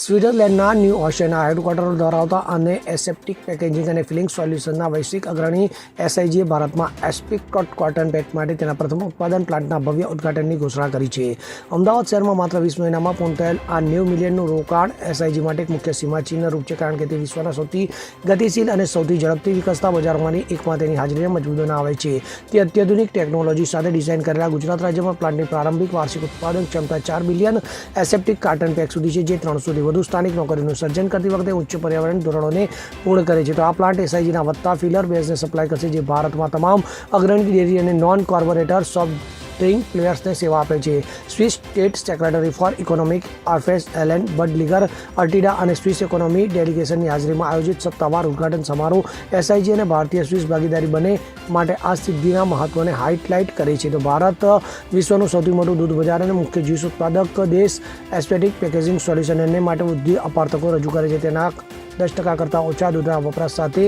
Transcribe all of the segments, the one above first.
સ્વિટ્ઝરલેન્ડના new ઓશિયાના headquarter ધરાવતા અને એસેપ્ટિક packaging અને ફિલિંગ સોલ્યુશનના વૈશ્વિક અગ્રણી એસઆઈજીએ ભારતમાં એસ્પિકોટ કોટન પેટ માટે તેના પ્રથમ ઉત્પાદન પ્લાન્ટના ભવ્ય ઉદઘાટનની ઘોષણા કરી છે. અમદાવાદ શહેરમાં માત્ર વીસ મહિનામાં પૂર્ણ થયેલ આ નેવું મિલિયનનું રોકાણ એસઆઈજી માટે એક મુખ્ય સીમાચિહ્ન રૂપ છે કારણ કે તે વિશ્વના સૌથી ગતિશીલ અને સૌથી ઝડપથી વિકસતા બજારોમાંની એકમાં તેની હાજરીને મજબૂત બનાવે છે. તે અત્યાધુનિક ટેકનોલોજી સાથે ડિઝાઇન કરેલા ગુજરાત રાજ્યમાં પ્લાન્ટની પ્રારંભિક વાર્ષિક ઉત્પાદન ક્ષમતા ચાર બિલિયન એસેપ્ટિક કાર્ટન પેક સુધી છે, જે ત્રણસોથી વધુ સ્થાનિક નોકરીનું સર્જન કરતી વખતે ઉચ્ચ પર્યાવરણ ધોરણોને પૂર્ણ કરે છે. તો આ પ્લાન્ટ એસઆઈજીના વધતા ફિલર બેઝને સપ્લાય કરશે જે ભારતમાં તમામ અગ્રણી ડેરી અને નોન કોર્પોરેટર સોફ્ટ ડ્રિંક પ્લેયર્સને સેવા આપે છે Swiss state secretary for economic આરફેસ Helene Budliger Artieda અને સ્વિસ ઇકોનોમી ડેલિગેશનની હાજરીમાં આયોજિત સત્તાવાર ઉદઘાટન સમારોહ એસઆઈજી અને ભારતીય સ્વિસ ભાગીદારી બને માટે આ સિદ્ધિના મહત્વને હાઇલાઇટ કરે છે. તો ભારત વિશ્વનું સૌથી મોટું દૂધ બજાર અને મુખ્ય જ્યુસ ઉત્પાદક દેશ એસ્પેટિક પેકેજિંગ સોલ્યુશનને માટે વૃદ્ધિ અપાર તકો રજૂ કરે છે. તેના દસ ટકા કરતાં ઓછા દૂધના વપરાશ સાથે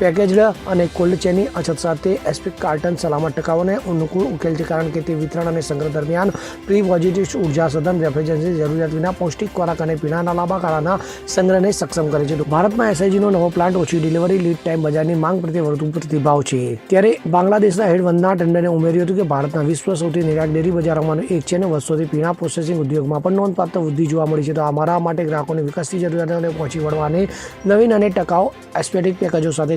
પેકેજડ અને કોલ્ડ ચેનની અછત સાથે એસપી કાર્ટન સલામત ટકાઓને અનુકૂળ ઉકેલ છે કારણ કે તે વિતરણ અને સંગ્રહ દરમિયાન પ્રી પોઝિટિવ ઊર્જા સદન રેફ્રિજરન્સની જરૂરિયાત વિના પૌષ્ટિક ખોરાક અને પીણાના લાંબા ગાળાના સંગ્રહને સક્ષમ કરે છે. ભારતમાં એસઆઈજીનો નવો પ્લાન્ટ ઓછી ડિલિવરી લીડ ટાઈમ બજારની માંગ પ્રત્યે વધુ પ્રતિભાવ છે. ત્યારે બાંગ્લાદેશના હેડ વંદના ટંડને ઉમેર્યું હતું કે ભારતના વિશ્વ સૌથી નિરાક ડેરી બજારોમાંનું એક છે અને વર્ષોથી પીણા પ્રોસેસિંગ ઉદ્યોગમાં પણ નોંધપાત્ર વૃદ્ધિ જોવા મળી છે. તો અમારા માટે ગ્રાહકોની વિકાસની જરૂરિયાતોને પહોંચી વળવાની નવીન અને ટકાઉ એસ્પેટિક પેકેજો સાથે